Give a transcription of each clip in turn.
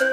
Hi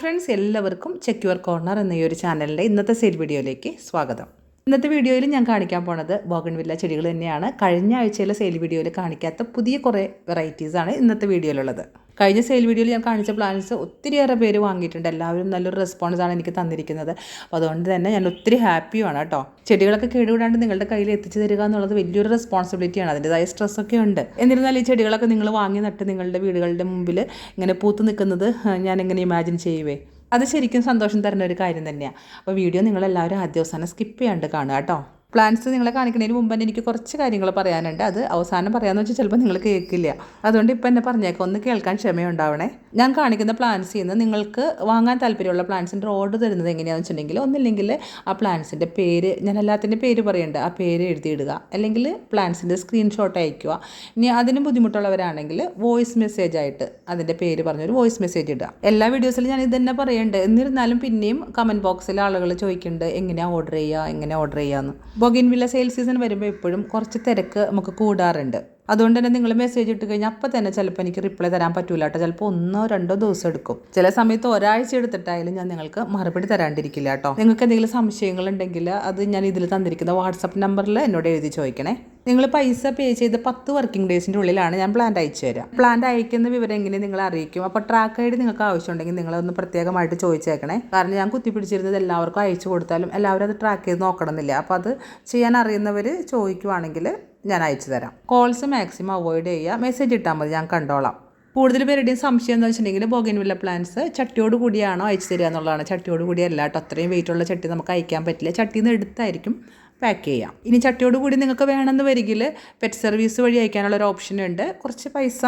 friends എല്ലാവർക്കും ചെക്യൂർ corner എന്ന ഈ ഒരു ചാനലിന്റെ ഇന്നത്തെ സെയിൽ വീഡിയോയിലേക്ക് സ്വാഗതം. ഇന്നത്തെ വീഡിയോയിൽ ഞാൻ കാണിക്കാൻ പോണത് ബോഗൺവില്ല ചെടികൾ തന്നെയാണ്. കഴിഞ്ഞ ആഴ്ചയിലെ സെയിൽ വീഡിയോയിൽ കാണിക്കാത്ത പുതിയ കുറേ വെറൈറ്റീസാണ് ഇന്നത്തെ വീഡിയോയിലുള്ളത് കഴിഞ്ഞ സെയിൽ വീഡിയോയിൽ ഞാൻ കാണിച്ച പ്ലാന്റ്സ് ഒത്തിരിയേറെ പേര് വാങ്ങിയിട്ടുണ്ട്. എല്ലാവരും നല്ലൊരു റെസ്പോൺസാണ് എനിക്ക് തന്നിരിക്കുന്നത്. അപ്പോൾ അതുകൊണ്ട് തന്നെ ഞാൻ ഒത്തിരി ഹാപ്പിയുമാണ് കേട്ടോ. ചെടികളൊക്കെ കേടുകൂടാണ്ട് നിങ്ങളുടെ കയ്യിൽ എത്തിച്ചു തരിക എന്നുള്ളത് വലിയൊരു റെസ്പോൺസിബിലിറ്റിയാണ് അതിന്റെതായ സ്ട്രെസ്സൊക്കെ ഉണ്ട്. എന്നിരുന്നാലും ഈ ചെടികളൊക്കെ നിങ്ങൾ വാങ്ങി നട്ട് നിങ്ങളുടെ വീടുകളുടെ മുമ്പിൽ ഇങ്ങനെ പൂത്ത് നിൽക്കുന്നത് ഞാൻ എങ്ങനെ ഇമാജിൻ ചെയ്യുവേ? അത് ശരിക്കും സന്തോഷം തരുന്ന ഒരു കാര്യം തന്നെയാണ് അപ്പോൾ വീഡിയോ നിങ്ങളെല്ലാവരും ആദ്യ അവസാനം സ്കിപ്പ് ചെയ്യാണ്ട് കാണുക കേട്ടോ. പ്ലാൻസ് നിങ്ങളെ കാണിക്കുന്നതിന് മുമ്പ് തന്നെ എനിക്ക് കുറച്ച് കാര്യങ്ങൾ പറയാനുണ്ട്. അത് അവസാനം പറയാമെന്ന് വെച്ചാൽ ചിലപ്പോൾ നിങ്ങൾ കേൾക്കില്ല. അതുകൊണ്ട് ഇപ്പം എന്നെ പറഞ്ഞേക്കാം. ഒന്ന് കേൾക്കാൻ ക്ഷമയുണ്ടാവണേ. ഞാൻ കാണിക്കുന്ന പ്ലാൻസ് നിന്ന് നിങ്ങൾക്ക് വാങ്ങാൻ താല്പര്യമുള്ള പ്ലാൻസിന്റെ ഓർഡർ തരുന്നത് എങ്ങനെയാണെന്ന് വെച്ചിട്ടുണ്ടെങ്കിൽ ഒന്നില്ലെങ്കിൽ ആ പ്ലാൻസിന്റെ പേര് ഞാൻ എല്ലാത്തിന്റെ പേര് പറയേണ്ട. ആ പേര് എഴുതിയിടുക. അല്ലെങ്കിൽ പ്ലാൻസിന്റെ സ്ക്രീൻഷോട്ട് അയക്കുക ഇനി അതിന് ബുദ്ധിമുട്ടുള്ളവരാണെങ്കിൽ വോയിസ് മെസ്സേജ് ആയിട്ട് അതിന്റെ പേര് പറഞ്ഞൊരു വോയിസ് മെസ്സേജ് ഇടുക. എല്ലാ വീഡിയോസിലും ഞാൻ ഇത് തന്നെ പറയുന്നുണ്ട് എന്നിരുന്നാലും പിന്നെയും കമന്റ് ബോക്സിൽ ആളുകൾ ചോദിക്കുന്നുണ്ട് എങ്ങനെയാണ് ഓർഡർ ചെയ്യുക? എങ്ങനെ ഓർഡർ ചെയ്യാമെന്ന് ബൊഗിൻ വില്ല സെയിൽ സീസൺ വരുമ്പോൾ എപ്പോഴും കുറച്ച് തിരക്ക് നമുക്ക് കൂടാറുണ്ട്. അതുകൊണ്ട് തന്നെ നിങ്ങൾ മെസ്സേജ് ഇട്ട് കഴിഞ്ഞാൽ അപ്പം തന്നെ ചിലപ്പോൾ എനിക്ക് റിപ്ലൈ തരാൻ പറ്റൂല കേട്ടോ. ചിലപ്പോൾ ഒന്നോ രണ്ടോ ദിവസം എടുക്കും. ചില സമയത്ത് ഒരാഴ്ച എടുത്തിട്ടായാലും ഞാൻ നിങ്ങൾക്ക് മറുപടി തരാണ്ടിരിക്കില്ല കേട്ടോ. നിങ്ങൾക്ക് എന്തെങ്കിലും സംശയങ്ങൾ ഉണ്ടെങ്കിൽ അത് ഞാൻ ഇതിൽ തന്നിരിക്കുന്ന വാട്സപ്പ് നമ്പറിൽ എന്നോട് എഴുതി ചോദിക്കണേ. നിങ്ങൾ പൈസ പേ ചെയ്ത് പത്ത് വർക്കിംഗ് ഡേയ്സിന്റെ ഉള്ളിലാണ് ഞാൻ പ്ലാന്റ് അയച്ചു തരാം. പ്ലാന്റ് അയക്കുന്ന വിവരം എങ്ങനെ നിങ്ങൾ അറിയിക്കും? അപ്പോൾ ട്രാക്ക് ഐ ഡി നിങ്ങൾക്ക് ആവശ്യമുണ്ടെങ്കിൽ നിങ്ങളൊന്ന് പ്രത്യേകമായിട്ട് ചോദിച്ചേക്കണേ. കാരണം ഞാൻ കുത്തിപ്പിടിച്ചിരുന്നത് എല്ലാവർക്കും അയച്ചു കൊടുത്താലും എല്ലാവരും അത് ട്രാക്ക് ചെയ്ത് നോക്കണമെന്നില്ല. അപ്പോൾ അത് ചെയ്യാൻ അറിയുന്നവർ ചോദിക്കുവാണെങ്കിൽ ഞാൻ അയച്ചു തരാം. കോൾസ് മാക്സിമം അവോയ്ഡ് ചെയ്യുക. മെസ്സേജ് ഇട്ടാൽ മതി ഞാൻ കണ്ടോളാം. കൂടുതൽ പേരുടെയും സംശയം എന്താ വെച്ചിട്ടുണ്ടെങ്കിൽ ബോഗൻവില്ല പ്ലാന്റ്സ് ചട്ടിയോട് കൂടിയാണോ അയച്ചു തരിക എന്നുള്ളതാണ്. ചട്ടിയോട് കൂടിയല്ല കേട്ടോ അത്രയും വെയിറ്റുള്ള ചട്ടി നമുക്ക് അയക്കാൻ പറ്റില്ല. ചട്ടിയിൽ നിന്ന് എടുത്തായിരിക്കും. പാക്ക് ചെയ്യാം. ഇനി ചട്ടിയോട് കൂടി നിങ്ങൾക്ക് വേണമെന്ന് വരികിൽ പെറ്റ് സർവീസ് വഴി അയക്കാനുള്ള ഒരു ഓപ്ഷൻ ഉണ്ട്. കുറച്ച് പൈസ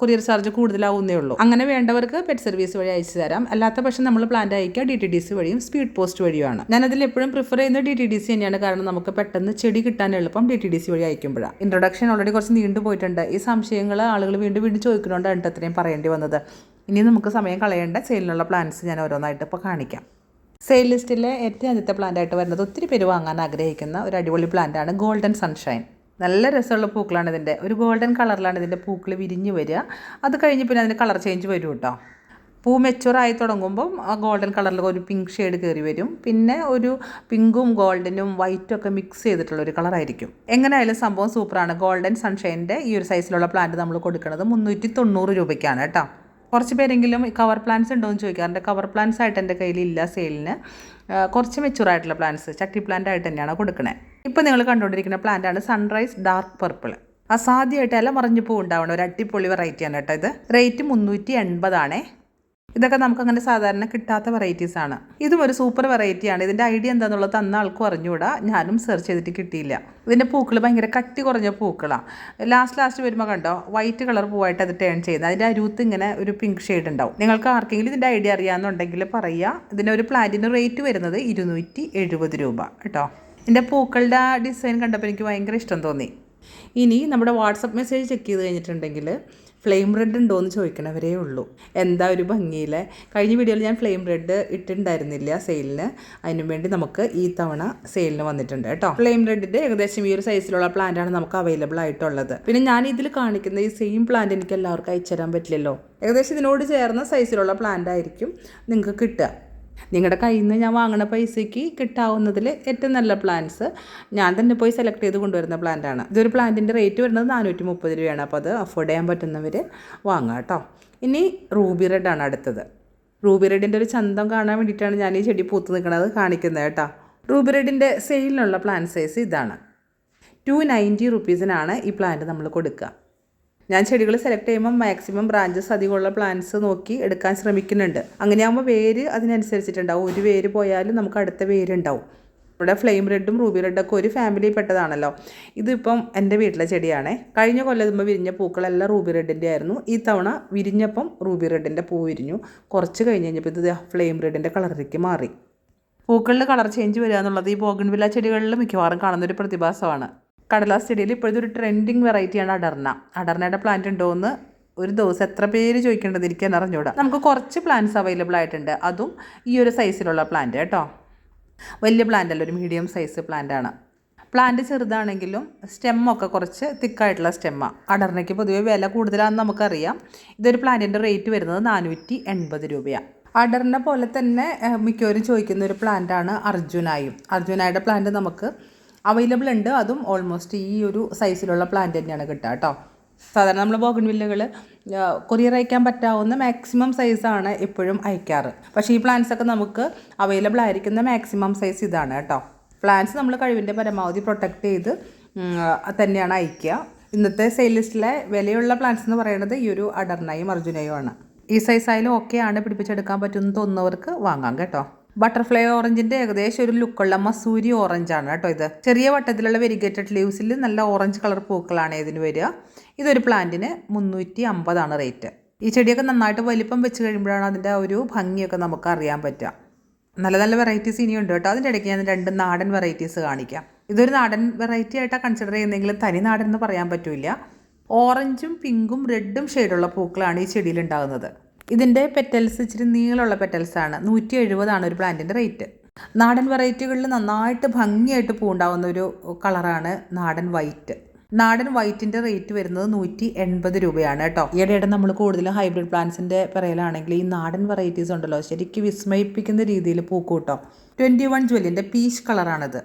കൊറിയർ ചാർജ് കൂടുതലാവുന്നേ ഉള്ളൂ. അങ്ങനെ വേണ്ടവർക്ക് പെറ്റ് സർവീസ് വഴി അയച്ചു തരാം. അല്ലാത്ത പക്ഷം നമ്മൾ പ്ലാന്റ് അയക്കുക ഡി ടി ഡി സി വഴിയും സ്പീഡ് പോസ്റ്റ് വഴിയുമാണ്. ഞാൻ അതിൽ എപ്പോഴും പ്രിഫർ ചെയ്യുന്നത് ഡി ടി ഡി സി തന്നെയാണ്. കാരണം നമുക്ക് പെട്ടെന്ന് ചെടി കിട്ടാൻ എളുപ്പം ഡി ടി ഡി സി വഴി അയക്കുമ്പോഴാണ് ഇൻട്രൊഡക്ഷൻ ഓൾറെഡി കുറച്ച് നീണ്ടു പോയിട്ടുണ്ട്. ഈ സംശയങ്ങൾ ആളുകൾ വീണ്ടും വീണ്ടും ചോദിക്കുന്നുണ്ടാണ് അത്രയും പറയേണ്ടി വന്നത്. ഇനി നമുക്ക് സമയം കളയേണ്ട സെയിലിനുള്ള പ്ലാൻസ് ഞാൻ ഓരോന്നായിട്ട് ഇപ്പോൾ കാണിക്കാം. സെയിൽ ലിസ്റ്റിലെ ഏറ്റവും ആദ്യത്തെ പ്ലാന്റ് ആയിട്ട് വരുന്നത് ഒത്തിരി പേര് വാങ്ങാൻ ആഗ്രഹിക്കുന്ന ഒരു അടിപൊളി പ്ലാന്റ് ആണ് ഗോൾഡൻ സൺഷൈൻ നല്ല രസമുള്ള പൂക്കളാണ് ഇതിന്റെ. ഒരു ഗോൾഡൻ കളറിലാണ് ഇതിന്റെ പൂക്കൾ വിരിഞ്ഞ് വരിക. അത് കഴിഞ്ഞ് പിന്നെ അതിന്റെ കളർ ചേഞ്ച് വരും കേട്ടോ. പൂ മെച്ചുവറായി തുടങ്ങുമ്പം ആ ഗോൾഡൻ കളറിൽ ഒരു പിങ്ക് ഷെയ്ഡ് കയറി വരും. പിന്നെ ഒരു പിങ്കും ഗോൾഡനും വൈറ്റും ഒക്കെ മിക്സ് ചെയ്തിട്ടുള്ള ഒരു കളറായിരിക്കും എങ്ങനെയായാലും സംഭവം സൂപ്പറാണ് ഗോൾഡൻ സൺഷൈന്റെ ഈ ഒരു സൈസിലുള്ള പ്ലാന്റ് നമ്മൾ കൊടുക്കുന്നത് മുന്നൂറ്റി തൊണ്ണൂറ് രൂപയ്ക്കാണ് കേട്ടോ. കുറച്ച് പേരെങ്കിലും കവർ പ്ലാന്റ്സ് ഉണ്ടോ എന്ന് ചോദിക്കാറുണ്ട് കവർ പ്ലാന്റ്സ് ആയിട്ട് എന്റെ കയ്യിലില്ല സെയിലിന് കുറച്ച് മെച്ചൂർ ആയിട്ടുള്ള പ്ലാന്റ്സ് ചട്ടി പ്ലാന്റ് ആയിട്ട് തന്നെയാണ് കൊടുക്കുന്നത് ഇപ്പോൾ നിങ്ങൾ കണ്ടുകൊണ്ടിരിക്കുന്ന പ്ലാന്റ് ആണ് സൺറൈസ് ഡാർക്ക് പർപ്പിൾ അസാധ്യമായിട്ട് ഇല പൂ പോകുണ്ടാവണം ഒരു അടിപൊളി വെറൈറ്റിയാണ് കേട്ടോ ഇത്. റേറ്റ് മുന്നൂറ്റി എൺപതാണേ. ഇതൊക്കെ നമുക്ക് അങ്ങനെ സാധാരണ കിട്ടാത്ത വെറൈറ്റീസ് ആണ്. ഇതും ഒരു സൂപ്പർ വെറൈറ്റിയാണ് ഇതിന്റെ ഐഡിയ എന്താണെന്നുള്ളത് അന്ന ആൾക്കും അറിഞ്ഞുകൂടാ. ഞാനും സെർച്ച് ചെയ്തിട്ട് കിട്ടിയില്ല. ഇതിന്റെ പൂക്കൾ ഭയങ്കര കട്ടി കുറഞ്ഞ പൂക്കളാണ് ലാസ്റ്റ് ലാസ്റ്റ് വരുമ്പോൾ കണ്ടോ? വൈറ്റ് കളർ പൂവായിട്ട് അത് ടേൺ ചെയ്യുന്നത്. അതിന്റെ അരുത്ത് ഇങ്ങനെ ഒരു പിങ്ക് ഷെയ്ഡ് ഉണ്ടാവും. നിങ്ങൾക്ക് ആർക്കെങ്കിലും ഇതിന്റെ ഐഡിയ അറിയാമെന്നുണ്ടെങ്കിൽ പറയുക ഇതിന്റെ ഒരു പ്ലാന്റിന് റേറ്റ് വരുന്നത് ഇരുന്നൂറ്റി എഴുപത് രൂപ. കേട്ടോ? എന്റെ പൂക്കളുടെ ഡിസൈൻ കണ്ടപ്പോൾ എനിക്ക് ഭയങ്കര ഇഷ്ടം തോന്നി. ഇനി നമ്മുടെ വാട്സപ്പ് മെസ്സേജ് ചെക്ക് ചെയ്ത് കഴിഞ്ഞിട്ടുണ്ടെങ്കിൽ ഫ്ലെയിം റെഡ് ഉണ്ടോ എന്ന് ചോദിക്കണവരേ ഉള്ളൂ. എന്താ ഒരു ഭംഗിയിലെ? കഴിഞ്ഞ വീഡിയോയിൽ ഞാൻ ഫ്ലെയിം റെഡ് ഇട്ടിട്ടുണ്ടായിരുന്നില്ല സെയിലിന്. അതിനു വേണ്ടി നമുക്ക് ഈ തവണ സെയിലിന് വന്നിട്ടുണ്ട് കേട്ടോ. ഫ്ലെയിം റെഡിന്റെ ഏകദേശം ഈ ഒരു സൈസിലുള്ള പ്ലാന്റാണ് നമുക്ക് അവൈലബിൾ ആയിട്ടുള്ളത്. പിന്നെ ഞാൻ ഇതിൽ കാണിക്കുന്ന ഈ സെയിം പ്ലാന്റ് എനിക്ക് എല്ലാവർക്കും അയച്ചു തരാൻ പറ്റില്ലല്ലോ. ഏകദേശം ഇതിനോട് ചേർന്ന സൈസിലുള്ള പ്ലാന്റ് ആയിരിക്കും നിങ്ങൾക്ക് കിട്ടുക. നിങ്ങളുടെ കയ്യിൽ നിന്ന് ഞാൻ വാങ്ങുന്ന പൈസയ്ക്ക് കിട്ടാവുന്നതിൽ ഏറ്റവും നല്ല പ്ലാന്റ്സ് ഞാൻ തന്നെ പോയി സെലക്ട് ചെയ്ത് കൊണ്ടുവരുന്ന പ്ലാന്റാണ് ഇതൊരു പ്ലാന്റിന്റെ റേറ്റ് വരുന്നത് നാനൂറ്റി മുപ്പത് രൂപയാണ്. അപ്പോൾ അത് അഫോർഡ് ചെയ്യാൻ പറ്റുന്നവർ വാങ്ങാം കേട്ടോ ഇനി റൂബി റെഡാണ് അടുത്തത്. റൂബി റെഡിന്റെ ഒരു ചന്തം കാണാൻ വേണ്ടിയിട്ടാണ് ഞാൻ ഈ ചെടി പൂത്ത് നിൽക്കുന്നത് കാണിക്കുന്നത് കേട്ടോ. റൂബി റെഡിന്റെ സെയിലിനുള്ള പ്ലാന്റ് സൈസ് ഇതാണ്. ടു നയന്റി റുപ്പീസിനാണ് ഈ പ്ലാന്റ് നമ്മൾ കൊടുക്കുക ഞാൻ ചെടികൾ സെലക്ട് ചെയ്യുമ്പോൾ മാക്സിമം ബ്രാഞ്ചസ് അധികമുള്ള പ്ലാന്റ്സ് നോക്കി എടുക്കാൻ ശ്രമിക്കുന്നുണ്ട്. അങ്ങനെയാകുമ്പോൾ വേര് അതിനനുസരിച്ചിട്ടുണ്ടാവും. ഒരു വേര് പോയാലും നമുക്ക് അടുത്ത വേര് ഉണ്ടാവും ഇവിടെ ഫ്ലെയിം റെഡും റൂബി റെഡൊക്കെ ഒരു ഫാമിലി പെട്ടതാണല്ലോ. ഇതിപ്പം എന്റെ വീട്ടിലെ ചെടിയാണ്. കഴിഞ്ഞ കൊല്ലത്തുമ്പോൾ വിരിഞ്ഞ പൂക്കളെല്ലാം റൂബി റെഡിന്റെ ആയിരുന്നു. ഈ തവണ വിരിഞ്ഞപ്പം റൂബി റെഡിന്റെ പൂ വിരിഞ്ഞു. കുറച്ച് കഴിഞ്ഞ് കഴിഞ്ഞപ്പോൾ ഇത് ഫ്ലെയിം റെഡിന്റെ കളറിലേക്ക് മാറി. പൂക്കളിൽ കളർ ചേഞ്ച് വരിക എന്നുള്ളത് ഈ ബോഗൺവില്ല ചെടികളിൽ മിക്കവാറും കാണുന്നൊരു പ്രതിഭാസമാണ്. കടലാസ് ചെടിയിൽ ഇപ്പോഴത്തെ ഒരു ട്രെൻഡിങ് വെറൈറ്റിയാണ് അടർന്ന അടർണയുടെ പ്ലാന്റ് ഉണ്ടോ എന്ന് ഒരു ദിവസം എത്ര പേര് ചോദിക്കേണ്ടത് തന്നെ അറിഞ്ഞൂടാ. നമുക്ക് കുറച്ച് പ്ലാന്റ്സ് അവൈലബിൾ ആയിട്ടുണ്ട്. അതും ഈ ഒരു സൈസിലുള്ള പ്ലാന്റ് കേട്ടോ. വലിയ പ്ലാന്റ് അല്ല ഒരു മീഡിയം സൈസ് പ്ലാന്റ് ആണ്. പ്ലാന്റ് ചെറുതാണെങ്കിലും സ്റ്റെമ്മൊക്കെ കുറച്ച് തിക്കായിട്ടുള്ള സ്റ്റെമ്മാണ് അടർണയ്ക്ക് പൊതുവെ വില കൂടുതലാണെന്ന് നമുക്കറിയാം. ഇതൊരു പ്ലാന്റിന്റെ റേറ്റ് വരുന്നത് നാനൂറ്റി എൺപത് രൂപയാണ് അടർണ പോലെ തന്നെ മിക്കവരും ചോദിക്കുന്ന ഒരു പ്ലാന്റാണ് അർജുനായും. അർജുനായുടെ പ്ലാന്റ് നമുക്ക് അവൈലബിൾ ഉണ്ട്. അതും ഓൾമോസ്റ്റ് ഈ ഒരു സൈസിലുള്ള പ്ലാന്റ് തന്നെയാണ് കിട്ടുക കേട്ടോ. സാധാരണ നമ്മൾ ബോഗൺവില്ലകൾ കൊറിയർ അയക്കാൻ പറ്റാവുന്ന മാക്സിമം സൈസാണ് എപ്പോഴും അയക്കാറ്. പക്ഷേ ഈ പ്ലാന്റ്സ് ഒക്കെ നമുക്ക് അവൈലബിൾ ആയിരിക്കുന്ന മാക്സിമം സൈസ് ഇതാണ് കേട്ടോ. പ്ലാന്റ്സ് നമ്മൾ കഴിവിന്റെ പരമാവധി പ്രൊട്ടക്റ്റ് ചെയ്ത് തന്നെയാണ് അയക്കുക. ഇന്നത്തെ സെയിൽ ലിസ്റ്റിലെ വിലയുള്ള പ്ലാന്റ്സ് എന്ന് പറയുന്നത് ഈ ഒരു അടർനയും അർജുനയും ആണ്. ഈ സൈസായാലും ഓക്കെ ആണ്. പിടിപ്പിച്ചെടുക്കാൻ പറ്റുമെന്ന് തോന്നുന്നവർക്ക് വാങ്ങാം കേട്ടോ. ബട്ടർഫ്ലൈ ഓറഞ്ചിന്റെ ഏകദേശം ഒരു ലുക്കുള്ള മസൂരി ഓറഞ്ച് ആണ് കേട്ടോ ഇത്. ചെറിയ വട്ടത്തിലുള്ള വെരിഗേറ്റഡ് ലീവ്സിൽ നല്ല ഓറഞ്ച് കളർ പൂക്കളാണ് ഇതിന് വരിക. ഇതൊരു പ്ലാന്റിന് മുന്നൂറ്റി അമ്പതാണ് റേറ്റ് ഈ ചെടിയൊക്കെ നന്നായിട്ട് വലിപ്പം വെച്ച് കഴിയുമ്പോഴാണ് അതിന്റെ ഒരു ഭംഗിയൊക്കെ നമുക്ക് അറിയാൻ പറ്റുക. നല്ല നല്ല വെറൈറ്റീസ് ഇനിയുണ്ട് കേട്ടോ. അതിന്റെ ഇടയ്ക്ക് ഞാൻ രണ്ട് നാടൻ വെറൈറ്റീസ് കാണിക്കാം. ഇതൊരു നാടൻ വെറൈറ്റി ആയിട്ടാണ് കൺസിഡർ ചെയ്യുന്നതെങ്കിലും തനി നാടൻ എന്ന് പറയാൻ പറ്റില്ല. ഓറഞ്ചും പിങ്കും റെഡും ഷെയ്ഡുള്ള പൂക്കളാണ് ഈ ചെടിയിൽ ഉണ്ടാകുന്നത്. ഇതിന്റെ പെറ്റൽസ് ഇച്ചിരി നീളമുള്ള പെറ്റൽസ് ആണ്. നൂറ്റി എഴുപതാണ് ഒരു പ്ലാന്റിന്റെ റേറ്റ് നാടൻ വെറൈറ്റികളിൽ നന്നായിട്ട് ഭംഗിയായിട്ട് പൂണ്ടാവുന്ന ഒരു കളറാണ് നാടൻ വൈറ്റ് നാടൻ വൈറ്റിന്റെ റേറ്റ് വരുന്നത് നൂറ്റി എൺപത് രൂപയാണ് കേട്ടോ. ഈയിടെയായിട്ട് നമ്മൾ കൂടുതലും ഹൈബ്രിഡ് പ്ലാന്റ്സിന്റെ പിറയിലാണെങ്കിൽ ഈ നാടൻ വെറൈറ്റീസ് ഉണ്ടല്ലോ ശരിക്കും വിസ്മയിപ്പിക്കുന്ന രീതിയിൽ പൂക്കൂട്ടോ ട്വന്റി വൺ ജ്വല്ലിന്റെ പീച്ച് കളറാണിത്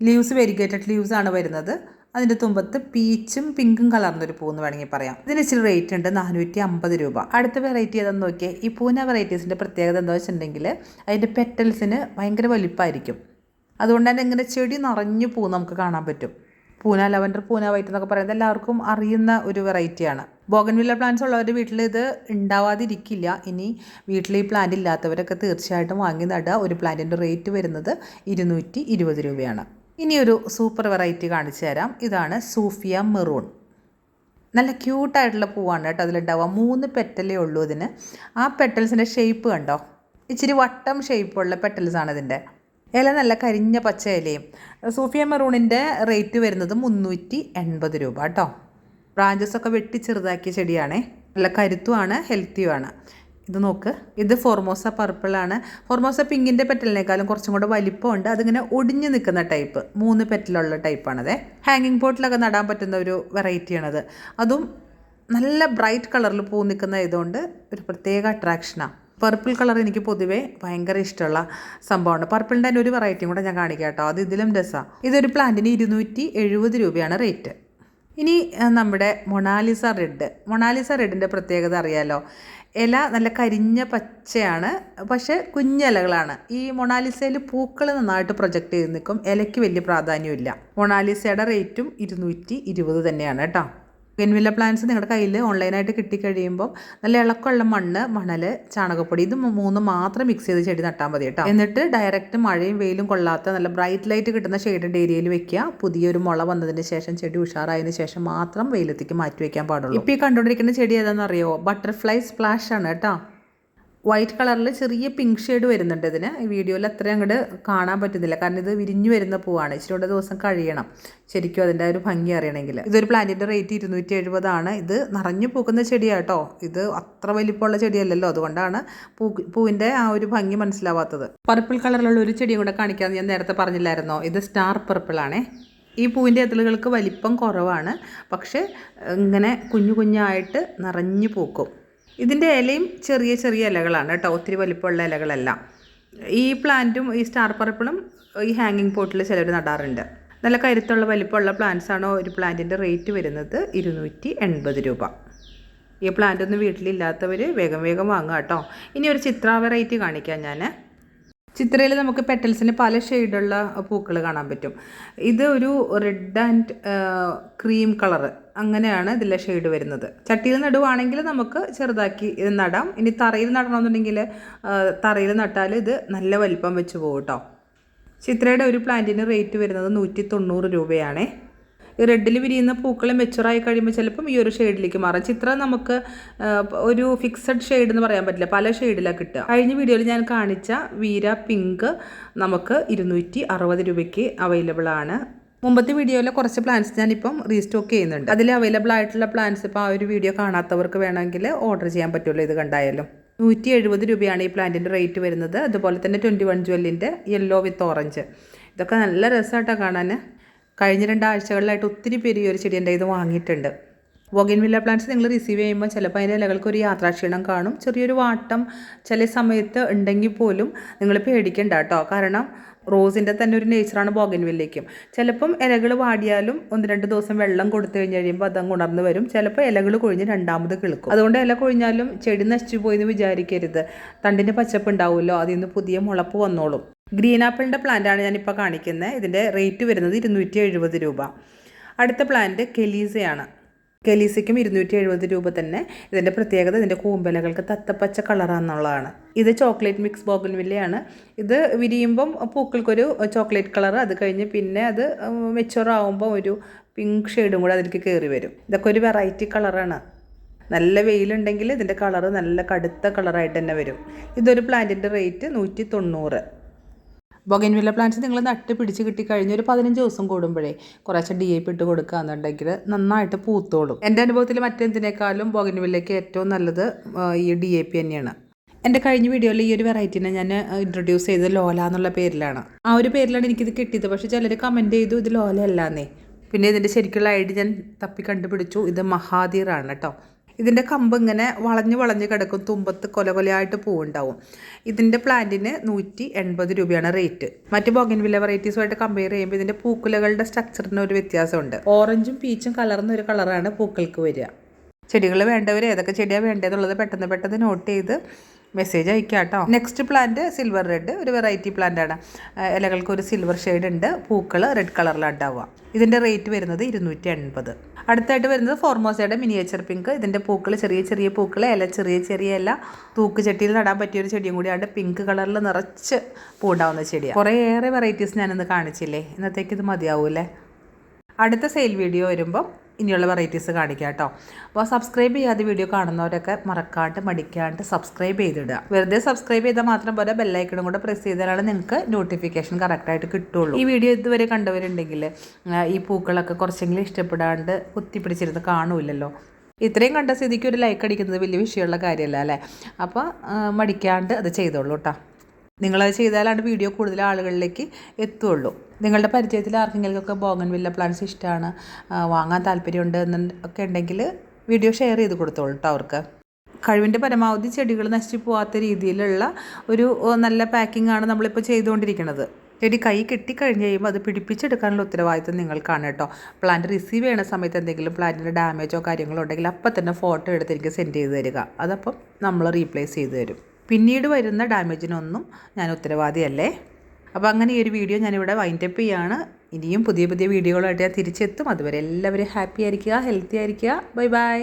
ലീവ്സ് വെരിഗേറ്റഡ് ലീവ്സ് ആണ് വരുന്നത്. അതിന്റെ തുമ്പത്ത് പീച്ചും പിങ്കും കളർന്നൊരു പൂന്ന് വേണമെങ്കിൽ പറയാം. ഇതിന് ഇച്ചിരി റേറ്റ് ഉണ്ട് നാനൂറ്റി അമ്പത് രൂപ. അടുത്ത വെറൈറ്റി ഏതെന്ന് നോക്കിയാൽ ഈ പൂന വെറൈറ്റീസിന്റെ പ്രത്യേകത എന്താ വെച്ചിട്ടുണ്ടെങ്കിൽ അതിന്റെ പെറ്റൽസിന് ഭയങ്കര വലിപ്പമായിരിക്കും അതുകൊണ്ട് തന്നെ ഇങ്ങനെ ചെടി നിറഞ്ഞു പൂ നമുക്ക് കാണാൻ പറ്റും. പൂന ലവൻഡർ പൂന വൈറ്റ് എന്നൊക്കെ പറയുന്നത് എല്ലാവർക്കും അറിയുന്ന ഒരു വെറൈറ്റിയാണ് ബോഗൻവില്ല പ്ലാന്റ്സ് ഉള്ളവരുടെ വീട്ടിൽ ഇത് ഉണ്ടാവാതിരിക്കില്ല. ഇനി വീട്ടിൽ ഈ പ്ലാന്റ് ഇല്ലാത്തവരൊക്കെ തീർച്ചയായിട്ടും വാങ്ങി നടുക. ഒരു പ്ലാന്റിന്റെ റേറ്റ് വരുന്നത് ഇരുന്നൂറ്റി രൂപയാണ്. ഇനി ഒരു സൂപ്പർ വെറൈറ്റി കാണിച്ചു തരാം. ഇതാണ് സൂഫിയ മെറൂൺ. നല്ല ക്യൂട്ടായിട്ടുള്ള പൂവാണ് കേട്ടോ അതിലുണ്ടാവുക മൂന്ന് പെറ്റലേ ഉള്ളൂ ഇതിന്. ആ പെറ്റൽസിന്റെ ഷേപ്പ് കണ്ടോ? ഇച്ചിരി വട്ടം ഷേപ്പുള്ള പെറ്റൽസാണ് ഇതിന്റെ ഇല നല്ല കരിഞ്ഞ പച്ച ഇലയും. സൂഫിയ മെറൂണിന്റെ റേറ്റ് വരുന്നത് മുന്നൂറ്റി എൺപത് രൂപ കേട്ടോ. ബ്രാഞ്ചസ് ഒക്കെ വെട്ടി ചെറുതാക്കിയ ചെടിയാണേ. നല്ല കരുത്തുമാണ് ഹെൽത്തിയുമാണ് ഇത് നോക്ക്. ഇത് ഫോർമോസ പർപ്പിളാണ് ഫോർമോസ പിങ്കിന്റെ പെറ്റലിനേക്കാളും കുറച്ചും കൂടെ വലിപ്പമുണ്ട്. അതിങ്ങനെ ഒടിഞ്ഞു നിൽക്കുന്ന ടൈപ്പ് മൂന്ന് പെറ്റലുള്ള ടൈപ്പാണത് ഹാങ്ങിങ് പോട്ടിലൊക്കെ നടാൻ പറ്റുന്ന ഒരു വെറൈറ്റിയാണത് അതും നല്ല ബ്രൈറ്റ് കളറിൽ പൂ നിൽക്കുന്ന ഇതുകൊണ്ട് ഒരു പ്രത്യേക അട്രാക്ഷനാണ് പർപ്പിൾ കളർ എനിക്ക് പൊതുവേ ഭയങ്കര ഇഷ്ടമുള്ള സംഭവമാണ്. പർപ്പിളിന്റെ തന്നെ ഒരു വെറൈറ്റിയും കൂടെ ഞാൻ കാണിക്കാം കേട്ടോ. അത് ഇതിലും രസമാണ് ഇതൊരു പ്ലാന്റിന് ഇരുന്നൂറ്റി എഴുപത് രൂപയാണ് റേറ്റ് ഇനി നമ്മുടെ മൊണാലിസ റെഡ് മൊണാലിസ റെഡിന്റെ പ്രത്യേകത അറിയാലോ. ഇല നല്ല കരിഞ്ഞ പച്ചയാണ്. പക്ഷേ കുഞ്ഞിലകളാണ്. ഈ മൊണാലിസയിൽ പൂക്കൾ നന്നായിട്ട് പ്രൊജക്റ്റ് ചെയ്ത് നിൽക്കും. ഇലയ്ക്ക് വലിയ പ്രാധാന്യമില്ല. മൊണാലിസയുടെ റേറ്റും ഇരുന്നൂറ്റി ഇരുപത് തന്നെയാണ് കേട്ടോ. ഗൻവില്ല പ്ലാന്റ്സ് നിങ്ങളുടെ കയ്യിൽ ഓൺലൈനായിട്ട് കിട്ടിക്കഴിയുമ്പോൾ നല്ല ഇളക്കമുള്ള മണ്ണ് മണൽ ചാണകപ്പൊടി ഇത് മൂന്ന് മാത്രം മിക്സ് ചെയ്ത് ചെടി നട്ടാൽ മതി കേട്ടോ. എന്നിട്ട് ഡയറക്റ്റ് മഴയും വെയിലും കൊള്ളാത്ത നല്ല ബ്രൈറ്റ് ലൈറ്റ് കിട്ടുന്ന ഷെയ്ഡഡ് ഏരിയയിൽ വെക്കുക പുതിയൊരു മുള വന്നതിന് ശേഷം ചെടി ഉഷാറായതിനു ശേഷം മാത്രം വെയിലത്തേക്ക് മാറ്റി വയ്ക്കാൻ പാടുള്ളൂ. ഇപ്പോൾ ഈ കണ്ടുകൊണ്ടിരിക്കുന്ന ചെടി ഏതാണെന്ന് അറിയോ ബട്ടർഫ്ലൈ സ്പ്ലാഷ് ആണ് കേട്ടോ. വൈറ്റ് കളറിൽ ചെറിയ പിങ്ക് ഷെയ്ഡ് വരുന്നുണ്ട് ഇതിന്. ഈ വീഡിയോയിൽ അത്രയും അങ്ങോട്ട് കാണാൻ പറ്റുന്നില്ല. കാരണം ഇത് വിരിഞ്ഞു വരുന്ന പൂവാണ്. ഇച്ചിരി ദിവസം കഴിയണം. ശരിക്കും അതിന്റെ ഒരു ഭംഗി അറിയണമെങ്കിൽ. ഇതൊരു പ്ലാന്റിന്റെ റേറ്റ് ഇരുന്നൂറ്റി എഴുപതാണ് ഇത് നിറഞ്ഞു പൂക്കുന്ന ചെടിയാട്ടോ. ഇത് അത്ര വലിപ്പമുള്ള ചെടിയല്ലല്ലോ. അതുകൊണ്ടാണ് പൂ പൂവിന്റെ ആ ഒരു ഭംഗി മനസ്സിലാവാത്തത്. പർപ്പിൾ കളറിലുള്ള ഒരു ചെടിയും കൂടെ കാണിക്കാമെന്ന് ഞാൻ നേരത്തെ പറഞ്ഞില്ലായിരുന്നോ? ഇത് സ്റ്റാർ പർപ്പിളാണേ ഈ പൂവിന്റെ എതിലുകൾക്ക് വലിപ്പം കുറവാണ്. പക്ഷേ ഇങ്ങനെ കുഞ്ഞു കുഞ്ഞായിട്ട് നിറഞ്ഞു പൂക്കും. ഇതിന്റെ ഇലയും ചെറിയ ചെറിയ ഇലകളാണ് കേട്ടോ. ഒത്തിരി വലിപ്പമുള്ള ഇലകളെല്ലാം. ഈ പ്ലാന്റും ഈ സ്റ്റാർ പർപ്പിളും ഈ ഹാങ്ങിങ് പോട്ടിൽ ചിലർ നടാറുണ്ട്. നല്ല കരുത്തുള്ള വലിപ്പമുള്ള പ്ലാന്റ്സ് ആണോ ഒരു പ്ലാന്റിന്റെ റേറ്റ് വരുന്നത് ഇരുന്നൂറ്റി എൺപത് രൂപ. ഈ പ്ലാന്റ് ഒന്നും വീട്ടിലില്ലാത്തവർ വേഗം വേഗം വാങ്ങുക കേട്ടോ. ഇനി ഒരു ചിത്ര വെറൈറ്റി കാണിക്കാം ഞാൻ ചിത്രയിൽ നമുക്ക് പെറ്റൽസിന് പല ഷെയ്ഡുള്ള പൂക്കൾ കാണാൻ പറ്റും. ഇത് ഒരു റെഡ് ആൻഡ് ക്രീം കളർ അങ്ങനെയാണ് ഇതിലെ ഷെയ്ഡ് വരുന്നത്. ചട്ടിയിൽ നടുവാണെങ്കിൽ നമുക്ക് ചെറുതാക്കി ഇത് നടാം. ഇനി തറയിൽ നടണമെന്നുണ്ടെങ്കിൽ തറയിൽ നട്ടാൽ ഇത് നല്ല വലിപ്പം വെച്ച് പോകും കേട്ടോ ചിത്രയുടെ ഒരു പ്ലാന്റിന് റേറ്റ് വരുന്നത് നൂറ്റി തൊണ്ണൂറ് രൂപയാണേ. ഈ റെഡിൽ വിരിയുന്ന പൂക്കൾ മെച്ചുറായി കഴിയുമ്പോൾ ചിലപ്പം ഈ ഒരു ഷെയ്ഡിലേക്ക് മാറാം. ചിത്രം നമുക്ക് ഒരു ഫിക്സഡ് ഷെയ്ഡ് എന്ന് പറയാൻ പറ്റില്ല. പല ഷെയ്ഡിലാണ് കിട്ടുക. കഴിഞ്ഞ വീഡിയോയിൽ ഞാൻ കാണിച്ച വീര പിങ്ക് നമുക്ക് ഇരുന്നൂറ്റി അറുപത് രൂപയ്ക്ക് അവൈലബിൾ ആണ്. മുമ്പത്തെ വീഡിയോയിലെ കുറച്ച് പ്ലാൻസ് ഞാനിപ്പം റീസ്റ്റോക്ക് ചെയ്യുന്നുണ്ട്. അതിൽ അവൈലബിൾ ആയിട്ടുള്ള പ്ലാൻസ് ഇപ്പോൾ ആ ഒരു വീഡിയോ കാണാത്തവർക്ക് വേണമെങ്കിൽ ഓർഡർ ചെയ്യാൻ പറ്റുള്ളൂ. ഇത് കണ്ടായാലും. നൂറ്റി എഴുപത് രൂപയാണ് ഈ പ്ലാന്റിന്റെ റേറ്റ് വരുന്നത്. അതുപോലെ തന്നെ ട്വന്റി വൺ ജ്വല്ലിന്റെ യെല്ലോ വിത്ത് ഓറഞ്ച് ഇതൊക്കെ നല്ല രസമായിട്ടാണ് കാണാൻ കഴിഞ്ഞ രണ്ടാഴ്ചകളിലായിട്ട് ഒത്തിരി പേര് ഈ ഒരു ചെടി എന്റെ ഇത് വാങ്ങിയിട്ടുണ്ട് ബോഗിൻവില്ല പ്ലാന്റ്സ് നിങ്ങൾ റിസീവ് ചെയ്യുമ്പോൾ ചിലപ്പോൾ അതിന്റെ ഇലകൾക്ക് ഒരു യാത്രാക്ഷീണം കാണും. ചെറിയൊരു വാട്ടം ചില സമയത്ത് ഉണ്ടെങ്കിൽ പോലും നിങ്ങൾ പേടിക്കണ്ട കേട്ടോ. കാരണം റോസിന്റെ തന്നെ ഒരു നേച്ചറാണ് ബോഗൻവില്ലേക്കും ചിലപ്പം ഇലകൾ വാടിയാലും ഒന്ന് രണ്ട് ദിവസം വെള്ളം കൊടുത്തു കഴിഞ്ഞ് കഴിയുമ്പോൾ അതങ്ങ് ഉണർന്നു വരും. ചിലപ്പോൾ ഇലകൾ കൊഴിഞ്ഞ് രണ്ടാമത് കിളുക്കും. അതുകൊണ്ട് ഇല കൊഴിഞ്ഞാലും ചെടി നശിച്ചു പോയി എന്ന് വിചാരിക്കരുത്. തണ്ടിന്റെ പച്ചപ്പ് ഉണ്ടാവുമല്ലോ അതിൽ നിന്ന് പുതിയ മുളപ്പ് വന്നോളും. ഗ്രീൻ ആപ്പിളിന്റെ പ്ലാന്റാണ് ഞാനിപ്പോൾ കാണിക്കുന്നത് ഇതിന്റെ റേറ്റ് വരുന്നത് ഇരുന്നൂറ്റി എഴുപത് രൂപ. അടുത്ത പ്ലാന്റ് കെലീസയാണ് കെലീസയ്ക്കും ഇരുന്നൂറ്റി എഴുപത് രൂപ തന്നെ. ഇതിന്റെ പ്രത്യേകത ഇതിന്റെ കൂമ്പലകൾക്ക് തത്തപ്പച്ച കളറാണെന്നുള്ളതാണ് ഇത് ചോക്ലേറ്റ് മിക്സ് ബോഗൻവില്ലയാണ് ഇത് വിരിയുമ്പം പൂക്കൾക്കൊരു ചോക്ലേറ്റ് കളർ അത് കഴിഞ്ഞ് പിന്നെ അത് മെച്ചുവർ ആകുമ്പോൾ ഒരു പിങ്ക് ഷെയ്ഡും കൂടെ അതിലേക്ക് കയറി വരും. ഇതൊക്കെ ഒരു വെറൈറ്റി കളറാണ് നല്ല വെയിലുണ്ടെങ്കിൽ ഇതിന്റെ കളറ് നല്ല കടുത്ത കളറായിട്ട് തന്നെ വരും. ഇതൊരു പ്ലാന്റിന്റെ റേറ്റ് നൂറ്റി തൊണ്ണൂറ് ബൊഗൻവില്ല പ്ലാന്റ്സ് നിങ്ങൾ നട്ട് പിടിച്ച് കിട്ടിക്കഴിഞ്ഞ് ഒരു പതിനഞ്ച് ദിവസം കൂടുമ്പോഴേ കുറേശ്ശെ ഡി എ പി ഇട്ട് കൊടുക്കുകയെന്നുണ്ടെങ്കിൽ നന്നായിട്ട് പൂത്തോളും. എന്റെ അനുഭവത്തിൽ മറ്റെന്തിനേക്കാളും ബൊഗൻവില്ലയ്ക്ക് ഏറ്റവും നല്ലത് ഈ ഡി എ പി തന്നെയാണ്. എന്റെ കഴിഞ്ഞ വീഡിയോയിൽ ഈ ഒരു വെറൈറ്റിനെ ഞാൻ ഇൻട്രൊഡ്യൂസ് ചെയ്തത് ലോല എന്നുള്ള പേരിലാണ്. ആ ഒരു പേരിലാണ് എനിക്കിത് കിട്ടിയത്. പക്ഷേ ചിലർ കമന്റ് ചെയ്തു ഇത് ലോല അല്ലാന്നേ പിന്നെ ഇതിന്റെ ശരിക്കുള്ള ഐഡി ഞാൻ തപ്പി കണ്ടുപിടിച്ചു. ഇത് മഹാദീറാണ് കേട്ടോ ഇതിന്റെ കമ്പ് ഇങ്ങനെ വളഞ്ഞ് വളഞ്ഞ് കിടക്കും. തുമ്പത്ത് കൊല കൊലയായിട്ട് പൂവുണ്ടാവും. ഇതിന്റെ പ്ലാന്റിന് നൂറ്റി എൺപത് രൂപയാണ് റേറ്റ് മറ്റ് ബോഗൻവില്ല വെറൈറ്റീസുമായിട്ട് കമ്പയർ ചെയ്യുമ്പോൾ ഇതിന്റെ പൂക്കുലകളുടെ സ്ട്രക്ചറിന് ഒരു വ്യത്യാസമുണ്ട്. ഓറഞ്ചും പീച്ചും കലർന്ന ഒരു കളറാണ് പൂക്കൾക്ക് വരിക. ചെടികൾ വേണ്ടവർ ഏതൊക്കെ ചെടിയാണ് വേണ്ടതെന്നുള്ളത് പെട്ടെന്ന് പെട്ടെന്ന് നോട്ട് ചെയ്ത് മെസ്സേജ് അയക്കാം കേട്ടോ നെക്സ്റ്റ് പ്ലാന്റ് സിൽവർ റെഡ് ഒരു വെറൈറ്റി പ്ലാന്റ് ആണ്. ഇലകൾക്ക് ഒരു സിൽവർ ഷെയ്ഡ് ഉണ്ട്. പൂക്കൾ റെഡ് കളറിലാണ് ഉണ്ടാവുക. ഇതിന്റെ റേറ്റ് വരുന്നത് ഇരുന്നൂറ്റി എൺപത്. അടുത്തായിട്ട് വരുന്നത് ഫോർമോസയുടെ മിനിയേച്ചർ പിങ്ക്. ഇതിന്റെ പൂക്കൾ ചെറിയ ചെറിയ പൂക്കൾ ഇല ചെറിയ ചെറിയ ഇല. തൂക്ക് നടാൻ പറ്റിയ ഒരു ചെടിയും കൂടിയാണ് പിങ്ക് കളറിൽ നിറച്ച് പൂണ്ടാവുന്ന ചെടിയാണ് കുറേയേറെ വെറൈറ്റീസ് ഞാനിന്ന് കാണിച്ചില്ലേ? ഇന്നത്തേക്ക് ഇത് മതിയാവൂലേ അടുത്ത സെയിൽ വീഡിയോ വരുമ്പം ഇനിയുള്ള വെറൈറ്റീസ് കാണിക്കാം കേട്ടോ. അപ്പോൾ സബ്സ്ക്രൈബ് ചെയ്യാതെ വീഡിയോ കാണുന്നവരൊക്കെ മറക്കാണ്ട് മടിക്കാണ്ട് സബ്സ്ക്രൈബ് ചെയ്തിടുക. വെറുതെ സബ്സ്ക്രൈബ് ചെയ്താൽ മാത്രം പോലെ ബെല്ലൈക്കണും കൂടെ പ്രസ് ചെയ്താലാണ് നിങ്ങൾക്ക് നോട്ടിഫിക്കേഷൻ കറക്റ്റായിട്ട് കിട്ടുള്ളൂ. ഈ വീഡിയോ ഇതുവരെ കണ്ടവരുണ്ടെങ്കിൽ ഈ പൂക്കളൊക്കെ കുറച്ചെങ്കിലും ഇഷ്ടപ്പെടാണ്ട് കുത്തിപ്പിടിച്ചിരുന്ന് കാണൂലല്ലോ ഇത്രയും കണ്ട സ്ഥിതിക്ക് ഒരു ലൈക്ക് അടിക്കുന്നത് വലിയ വിഷയമുള്ള കാര്യമല്ല അല്ലേ? അപ്പോൾ മടിക്കാണ്ട് അത് ചെയ്തോളൂ കേട്ടോ. നിങ്ങളത് ചെയ്താലാണ് വീഡിയോ കൂടുതൽ ആളുകളിലേക്ക് എത്തുള്ളൂ. നിങ്ങളുടെ പരിചയത്തിൽ ആർക്കെങ്കിലുമൊക്കെ ബോഗൻവില്ല പ്ലാന്റ്സ് ഇഷ്ടമാണ് വാങ്ങാൻ താല്പര്യമുണ്ട് എന്ന് ഒക്കെ ഉണ്ടെങ്കിൽ വീഡിയോ ഷെയർ ചെയ്ത് കൊടുത്തോളൂ കേട്ടോ അവർക്ക്. കഴിവിന്റെ പരമാവധി ചെടികൾ നശിച്ചു പോകാത്ത രീതിയിലുള്ള ഒരു നല്ല പാക്കിംഗ് ആണ് നമ്മളിപ്പോൾ ചെയ്തുകൊണ്ടിരിക്കുന്നത്. ചെടി കൈ കിട്ടിക്കഴിഞ്ഞ് കഴിയുമ്പോൾ അത് പിടിപ്പിച്ചെടുക്കാനുള്ള ഉത്തരവാദിത്വം നിങ്ങൾക്കാണ് കേട്ടോ. പ്ലാന്റ് റിസീവ് ചെയ്യുന്ന സമയത്ത് എന്തെങ്കിലും പ്ലാന്റിന്റെ ഡാമേജോ കാര്യങ്ങളോ ഉണ്ടെങ്കിൽ അപ്പം തന്നെ ഫോട്ടോ എടുത്ത് എനിക്ക് സെൻഡ് ചെയ്ത് തരിക. അതപ്പം നമ്മൾ റീപ്ലേസ് ചെയ്ത് തരും. പിന്നീട് വരുന്ന ഡാമേജിനൊന്നും ഞാൻ ഉത്തരവാദിയല്ലേ? അപ്പോൾ അങ്ങനെ ഈ ഒരു വീഡിയോ ഞാനിവിടെ വൈൻഡപ്പ് ചെയ്യാണ്. ഇനിയും പുതിയ പുതിയ വീഡിയോകളായിട്ട് ഞാൻ തിരിച്ചെത്തും. അതുവരെ എല്ലാവരും ഹാപ്പി ആയിരിക്കുക ഹെൽത്തി ആയിരിക്കുക. Bye bye